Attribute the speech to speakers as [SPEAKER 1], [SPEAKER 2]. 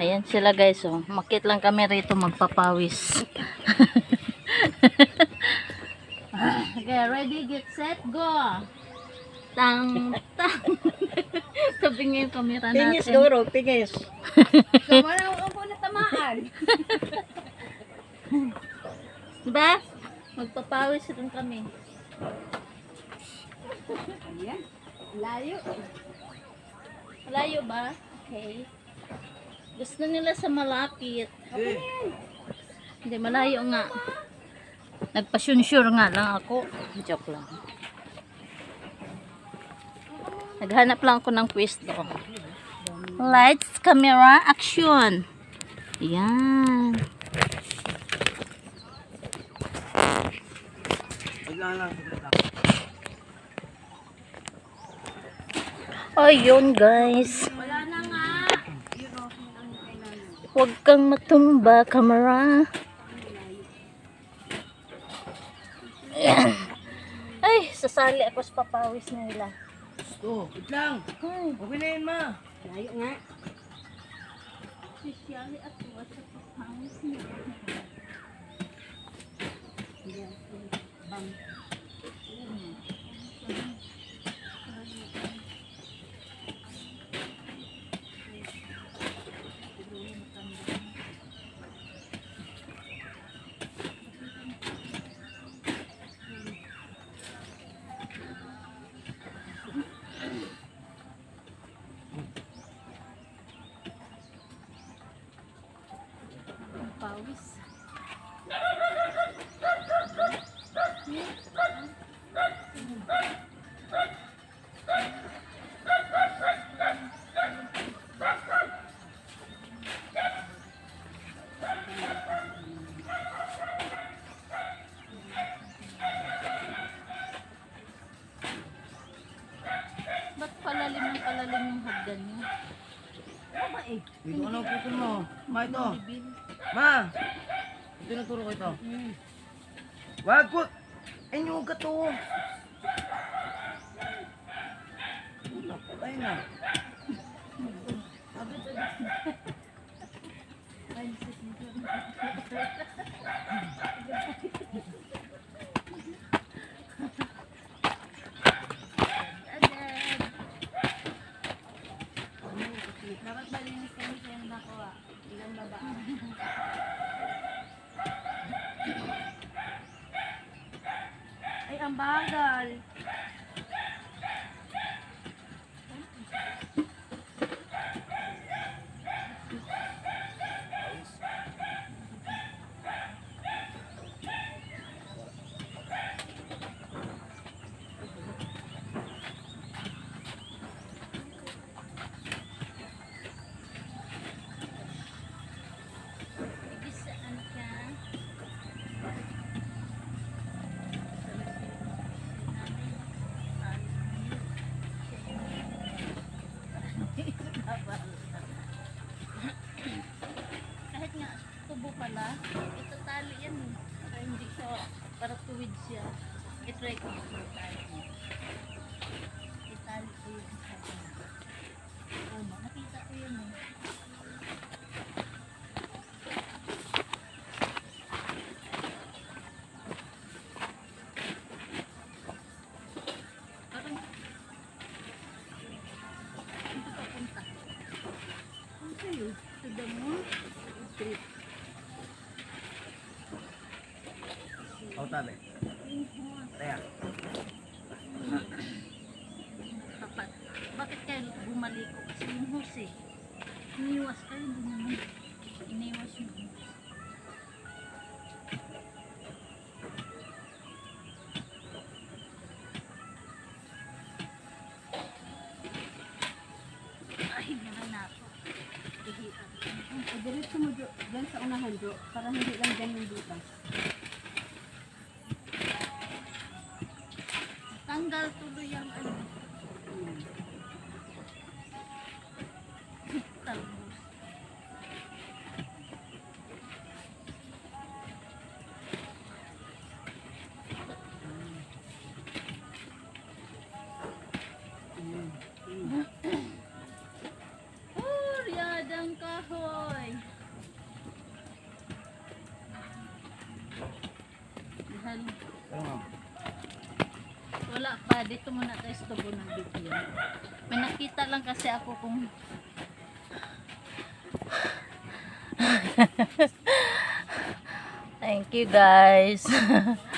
[SPEAKER 1] Ayan sila guys, oh. Makit lang kami rito magpapawis. okay, ready, get set, go! Tang, tang. Sabi nga yung camera natin.
[SPEAKER 2] Tingis duro, tingis.
[SPEAKER 3] So, wala ko po natamaan.
[SPEAKER 1] Diba? Magpapawis rin kami.
[SPEAKER 3] Ayan. Layo.
[SPEAKER 1] Malayo ba? Okay. Gusto nila sa malapit. Hindi, malayo nga. Nagpa-sure nga lang ako. Joke lang. Naghanap lang ako ng pwesto. Lights, camera, action. Yan. Ayun guys. Huwag kang matumba, camera. Ayan. Ay, sasali ako sa papawis nila.
[SPEAKER 2] Oh, wait lang.
[SPEAKER 1] Ay,
[SPEAKER 2] Okay na yun, ma.
[SPEAKER 3] Layo nga.
[SPEAKER 1] sasali ako sa papawis nila. Papawis. Ba't palalim ng palalim yung hagdan niya?
[SPEAKER 2] Dito ano putol mo? Ma, ito.
[SPEAKER 1] Bibil.
[SPEAKER 2] Ma! Ito naturo ko ito. Wag ko! Inyo ka to. Ay na.
[SPEAKER 3] Dapat malinis kami sa yung nako ah. Ilang babaan. Ay, ang bagal.
[SPEAKER 1] Tubo pala, ito tali yan eh. Para hindi siya, para tuwid siya. I-try ko yung tali. Itali ko yung isa ko. Oh, nakita ko yun eh. Ano sa'yo? Sa damo? Trip.
[SPEAKER 2] Tabi. Kaya.
[SPEAKER 1] Kapat. Bakit kayo bumalik ko? Kasi yung hose eh. Iniwas kayo, naman. Iniwas yung hose. Na ako. Hihian.
[SPEAKER 3] Diretso mo dyan sa unahan do, para hindi lang dyan yung butas.
[SPEAKER 1] Natanggal tuloy ang ano.
[SPEAKER 2] Hello.
[SPEAKER 1] Wala pa. Dito muna tayo sa tubo ng video. May nakita lang kasi ako kung Thank you guys.